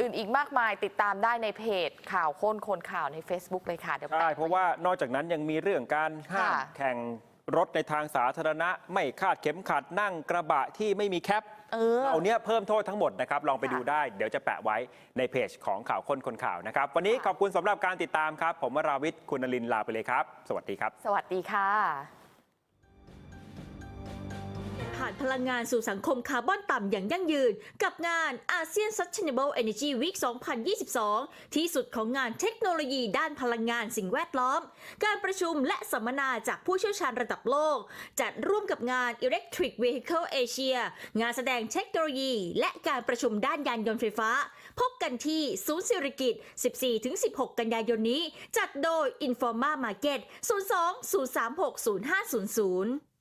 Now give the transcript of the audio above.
อื่นๆอีกมากมายติดตามได้ในเพจข่าวโค้นคนข่าวใน Facebook เลยค่ะเดี๋ยวใช่แปะเพราะว่านอกจากนั้นยังมีเรื่องการห้ามค่ะแข่งรถในทางสาธารณะ ไม่คาดเข็มขัดนั่งกระบะที่ไม่มีแคปเออเอาเนี้ยเพิ่มโทษทั้งหมดนะครับ ลองไปค่ะดูได้เดี๋ยวจะแปะไว้ในเพจของข่าวค้นคนข่าวนะครับ วันนี้ค่ะขอบคุณสำหรับการติดตามครับ ผมวราวิทย์คุณนลินทร์ลาไปเลยครับ สวัสดีครับ สวัสดีค่ะ ผ่านพลังงานสู่สังคมคาร์บอนต่ำอย่างยั่งยืน กับงาน ASEAN Sustainable Energy Week 2022 ที่สุดของงานเทคโนโลยีด้านพลังงานสิ่งแวดล้อม การประชุมและสัมมนาจากผู้เชี่ยวชาญระดับโลก จัดร่วมกับงาน Electric Vehicle Asia งานแสดงเทคโนโลยี และการประชุมด้านยานยนต์ไฟฟ้า พบกันที่ศูนย์สิริกิต14-16 กันยายนนี้ จัดโดย Informa Market 02 036 0500